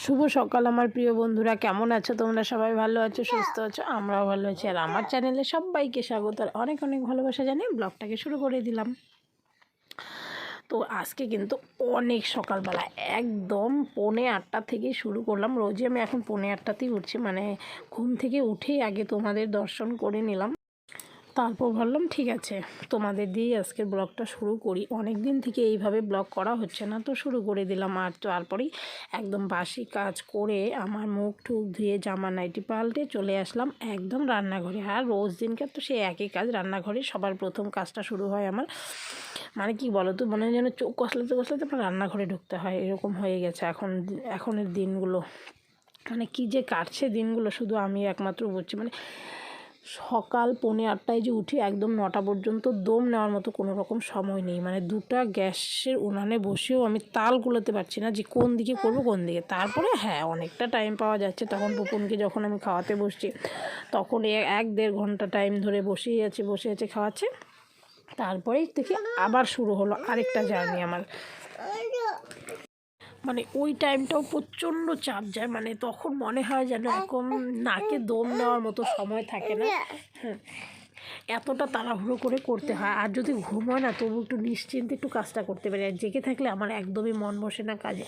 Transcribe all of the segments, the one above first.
শুভ সকাল আমার প্রিয় বন্ধুরা। কেমন আছো? তোমরা সবাই ভালো আছো? সুস্থ আছো? আমরাও ভালো আছি। আর আমার চ্যানেলে সবাইকে স্বাগত। আর অনেক অনেক ভালোবাসা জানিয়ে ব্লগটাকে শুরু করে দিলাম। তো আজকে কিন্তু অনেক সকালবেলা। একদম পৌনে আটটা থেকে শুরু করলাম। রোজই আমি এখন পৌনে আটটাতেই উঠছি। মানে ঘুম থেকে উঠেই আগে তোমাদের দর্শন করে নিলাম। তারপর ভাবলাম, ঠিক আছে, তোমাদের দিয়েই আজকের ব্লগটা শুরু করি। অনেক দিন থেকে এইভাবে ব্লগ করা হচ্ছে না, তো শুরু করে দিলাম। আর তারপরেই একদম বাসি কাজ করে আমার মুখ টুক ধুয়ে জামা নাইটি পাল্টে চলে আসলাম একদম রান্নাঘরে। আর রোজ দিনকার তো সে একই কাজ, রান্নাঘরে সবার প্রথম কাজটা শুরু হয় আমার। মানে কি বলো তো মনে হয় যেন চোখ কষলাতে কষলাতে আমার রান্নাঘরে ঢুকতে হয়, এরকম হয়ে গেছে এখন, এখনের দিনগুলো। মানে কি যে কাটছে দিনগুলো, শুধু আমি একমাত্র বুঝছি। মানে সকাল পৌনে আটটায় যে উঠি, একদম নটা পর্যন্ত দম নেওয়ার মতো কোনো রকম সময় নেই। মানে দুটা গ্যাসের উনানে বসেও আমি তাল গুলোতে পারছি না যে কোন দিকে করব, কোন দিকে। তারপরে হ্যাঁ অনেকটা টাইম পাওয়া যাচ্ছে। তখন পুপুনকে যখন আমি খাওয়াতে বসছি, তখন এক দেড় ঘণ্টা টাইম ধরে বসেই আছে, বসে আছে, খাওয়াচ্ছে। তারপরেই থেকে আবার শুরু হলো আরেকটা জার্নি আমার। মানে ওই টাইমটাও প্রচণ্ড চাপ যায় মানে তখন মনে হয় যেন এরকম নাকে দম নেওয়ার মতো সময় থাকে না। হ্যাঁ এতটা তাড়াহুড়ো করে করতে হয়। আর যদি ঘুম হয় না, তবু একটু নিশ্চিন্তে একটু কাজটা করতে পারি। আর জেগে থাকলে আমার একদমই মন বসে না কাজে।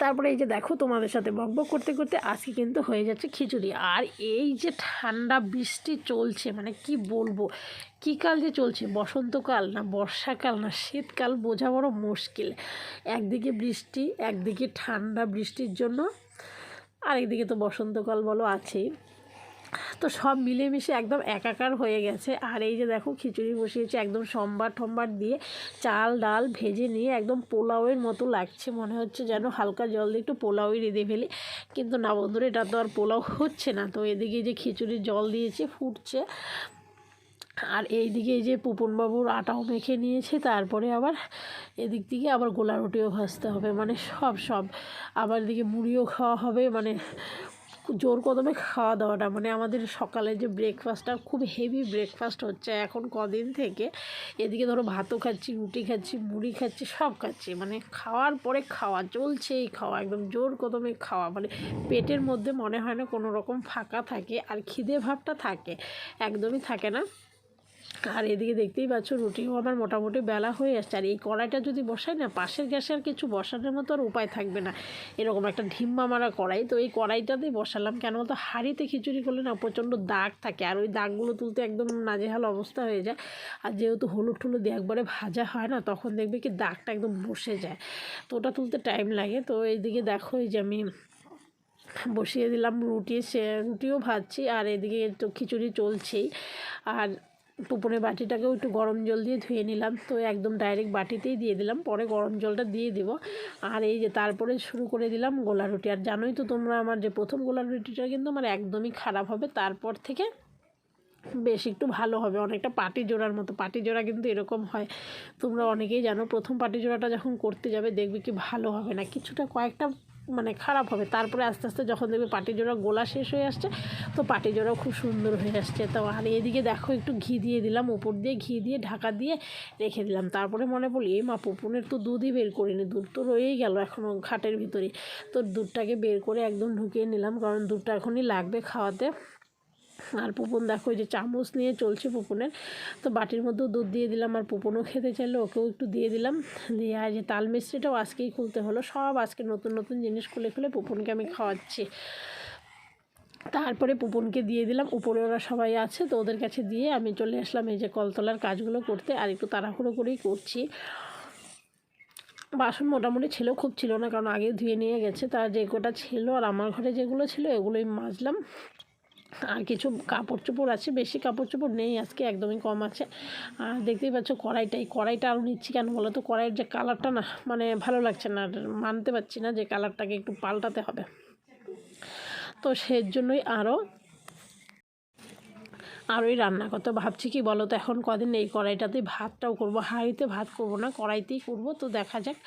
তারপরে এই যে দেখো তোমাদের সাথে বকবক করতে করতে আজকে কিন্তু হয়ে যাচ্ছে খিচুড়ি। আর এই যে ঠান্ডা বৃষ্টি চলছে মানে কি বলব? কী কাল যে চলছে? বসন্তকাল না বর্ষাকাল না শীতকাল বোঝা বড় মুশকিল। একদিকে বৃষ্টি, একদিকে ঠান্ডা বৃষ্টির জন্য, আরেকদিকে তো বসন্তকাল বলো আছেই। তো সব মিলেমিশে একদম একাকার হয়ে গেছে। আর এই যে দেখো, খিচুড়ি বসিয়েছি একদম সোমবার ঠোমবার দিয়ে। চাল, ডাল ভেজে নিয়ে একদম পোলাওয়ের মতো লাগছে। মনে হচ্ছে যেন হালকা জল দিয়ে একটু পোলাওই রেঁধে ফেলি। কিন্তু না বন্ধুরা, এটা তো আর পোলাও হচ্ছে না। তো এদিকে যে খিচুড়ির জল দিয়েছে, ফুটছে। আর এই যে পুপনবাবুর আটাও মেখে নিয়েছে। তারপরে আবার এদিক থেকে আবার গোলা রুটিও ভাজতে হবে। মানে সব সব। আবার এদিকে মুড়িও খাওয়া হবে। মানে জোর কদমে খাওয়া দাওয়াটা। মানে আমাদের সকালে যে ব্রেকফাস্টটা খুব হেভি ব্রেকফাস্ট হচ্ছে। এখন কদিন থেকে এদিকে ধরো ভাতও খাচ্ছি, রুটি খাচ্ছি, মুড়ি খাচ্ছি, সব খাচ্ছি। মানে খাওয়ার পরে খাওয়া, চলছেই খাওয়া, একদম জোর কদমে খাওয়া। মানে পেটের মধ্যে মনে হয় না কোনো রকম ফাঁকা থাকে, আর খিদে ভাবটা থাকে। একদমই থাকে না। আর এদিকে দেখতেই পাচ্ছ, রুটিও আমার মোটামুটি বেলা হয়ে আসছে। আর এই কড়াইটা যদি বসাই না, পাশের গ্যাসে আর কিছু বসানোর মতো আর উপায় থাকবে না। এরকম একটা ঢিম্মা মারা কড়াই। তো এই কড়াইটাতেই বসালাম, কেন বলতো হাঁড়িতে খিচুড়ি করলে না প্রচণ্ড দাগ থাকে। আর ওই দাগগুলো তুলতে একদম নাজেহাল অবস্থা হয়ে যায়। আর যেহেতু হলুদ টুলুদ একবারে ভাজা হয় না, তখন দেখবে কি দাগটা একদম বসে যায়। তো ওটা তুলতে টাইম লাগে। তো এইদিকে দেখো, এই যে আমি বসিয়ে দিলাম রুটি। সে রুটিও ভাজছি, আর এদিকে তো খিচুড়ি চলছেই। আর পুপনের বাটিটাকেও একটু গরম জল দিয়ে ধুয়ে নিলাম। তো একদম ডাইরেক্ট বাটিতেই দিয়ে দিলাম। পরে গরম জলটা দিয়ে দেবো। আর এই যে তারপরে শুরু করে দিলাম গোলা রুটি। আর জানোই তো তোমরা আমার যে প্রথম গোলা রুটিটা কিন্তু আমার একদমই খারাপ হবে। তারপর থেকে বেশ একটু ভালো হবে। অনেকটা পাটি জোড়ার মতো। পাটি জোড়া কিন্তু এরকম হয়। তোমরা অনেকেই জানো, প্রথম পাটি জোড়াটা যখন করতে যাবে দেখবে কি ভালো হবে না। কিছুটা কয়েকটা মানে খারাপ হবে। তারপরে আস্তে আস্তে যখন দেখবে পাটি জোড়া গোলা শেষ হয়ে আসছে, তো পাটি জোড়াও খুব সুন্দর হয়ে আসছে। তো আর এদিকে দেখো একটু ঘি দিয়ে দিলাম উপর দিয়ে ঘি দিয়ে ঢাকা দিয়ে রেখে দিলাম। তারপরে মনে পড়ল এই মা, পোপনের তো দুধই বের করিনি, দুধ তো রয়েই গেল এখনও খাটের ভিতরে তো দুধটাকে বের করে একদম ঢুকিয়ে নিলাম, কারণ দুধটা এখনই লাগবে খাওয়াতে। আর পুপন দেখো যে চামচ নিয়ে চলছে পুপনের তো বাটির মধ্যেও দুধ দিয়ে দিলাম আর পুপনও খেতে চাইলে, ওকেও একটু দিয়ে দিলাম। দিয়ে আর যে তাল মিস্ত্রিটাও আজকেই খুলতে হলো। সব আজকে নতুন নতুন জিনিস খুলে খুলে পুপনকে আমি খাওয়াচ্ছি। তারপরে পুপনকে দিয়ে দিলাম। উপরে ওরা সবাই আছে, তো ওদের কাছে দিয়ে আমি চলে আসলাম এই যে কলতলার কাজগুলো করতে। আর একটু তাড়াহুড়ো করেই করছি। বাসন মোটামুটি ছিল, খুব ছিল না, কারণ আগে ধুয়ে নিয়ে গেছে। তার যে কটা ছিল আর আমার ঘরে যেগুলো ছিল, এগুলোই মাজলাম। আর কিছু কাপড় চোপড় আছে, বেশি কাপড় চোপড় নেই, আজকে একদমই কম আছে। আর দেখতেই পাচ্ছ কড়াইটাই কড়াইটা আরও নিচ্ছি কেন বলো তো? কড়াইয়ের যে কালারটা না মানে ভালো লাগছে না, আর মানতে পারছি না যে কালারটাকে একটু পাল্টাতে হবে। তো সেই জন্যই আরও আর ওই রান্না করতে ভাবছি কি বলো তো, এখন কদিন এই কড়াইটাতেই ভাতটাও করব। হাঁড়িতে ভাত করব না, কড়াইতেই করব। তো দেখা যাক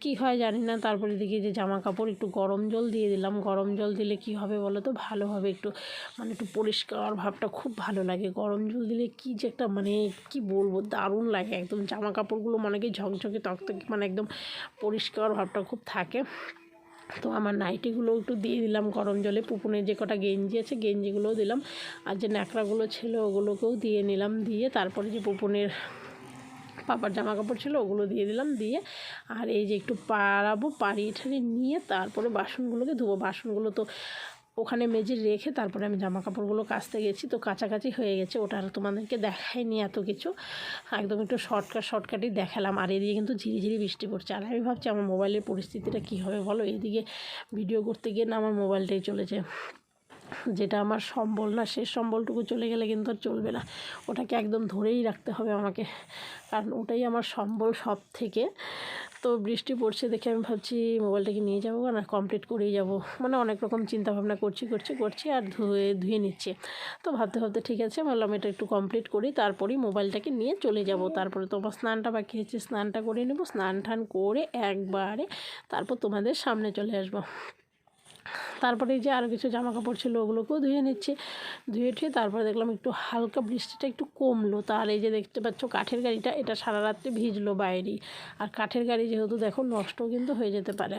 কি হয় জানি না। তারপরে দেখি যে জামা কাপড় একটু গরম জল দিয়ে দিলাম। গরম জল দিলে কি হবে বলো তো? ভালো হবে একটু মানে একটু পরিষ্কার ভাবটা খুব ভালো লাগে। গরম জল দিলে কি যে একটা মানে কি বলব? দারুণ লাগে একদম। জামা কাপড়গুলো মানে কি ঝকঝকে তকতকে মানে একদম পরিষ্কার ভাবটা খুব থাকে। তো আমার নাইটিগুলো একটু দিয়ে দিলাম গরম জলে। পুপুনের যে কটা গেঞ্জি আছে, গেঞ্জিগুলোও দিলাম। আর যে ন্যাকড়াগুলো ছিল ওগুলোকেও দিয়ে নিলাম। দিয়ে তারপরে যে পুপুনের পাপার জামা কাপড় ছিল, ওগুলো দিয়ে দিলাম, দিয়ে আর এই যে একটু পাড়াবো, পাড়িয়ে ঠাড়িয়ে নিয়ে তারপরে বাসনগুলোকে ধোবো। বাসনগুলো তো ওখানে মেজে রেখে তারপরে আমি জামা কাপড়গুলো কাচতে গেছি, তো কাছাকাছি হয়ে গেছে। ওটা আর তোমাদেরকে দেখাইনি এত কিছু। একদম একটু শর্টকাট, শর্টকাটই দেখালাম। আর এদিকে কিন্তু ঝিরিঝিরি বৃষ্টি পড়ছে। আর আমি ভাবছি আমার মোবাইলের পরিস্থিতিটা কী হবে বলো? এদিকে ভিডিও করতে গিয়ে না আমার মোবাইলটাই চলেছে। যেটা আমার সম্বল না শেষ সম্বলটুকু চলে গেলে কিন্তু আর চলবে না। ওটাকে একদম ধরেই রাখতে হবে আমাকে। কারণ ওটাই আমার সম্বল সব থেকে তো বৃষ্টি পড়ছে দেখে আমি ভাবছি মোবাইলটাকে নিয়ে যাব না কমপ্লিট করেই যাব। মানে অনেক রকম চিন্তা ভাবনা করছি করছি করছি আর ধুয়ে ধুয়ে নিচ্ছি। তো ভাবতে ভাবতে ঠিক আছে বললাম এটা একটু কমপ্লিট করি, তারপরেই মোবাইলটাকে নিয়ে চলে যাব। তারপরে তোমার স্নানটা বাকি হচ্ছে স্নানটা করে নেব স্নান টান করে একবারে তারপর তোমাদের সামনে চলে আসব। তারপরে যে আরও কিছু জামা কাপড় ছিল, ওগুলোকেও ধুয়ে নিচ্ছে। ধুয়ে ঠুয়ে তারপরে দেখলাম একটু হালকা বৃষ্টিটা একটু কমলো। তার এই যে দেখতে পাচ্ছ কাঠের গাড়িটা, এটা সারা রাত্রে ভিজলো বাইরেই আর কাঠের গাড়ি যেহেতু দেখো নষ্টও কিন্তু হয়ে যেতে পারে।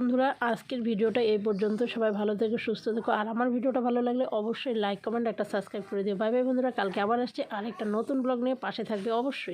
বন্ধুরা, আজকের ভিডিওটা এই পর্যন্ত। সবাই ভালো থেকো, সুস্থ থেকো। আর আমার ভিডিওটা ভালো লাগলে অবশ্যই লাইক কমেন্ট একটা সাবস্ক্রাইব করে দিও। বাই বাই বন্ধুরা, কালকে আবার আসছে। আরেকটা নতুন ব্লগ নিয়ে পাশে থাকবে অবশ্যই।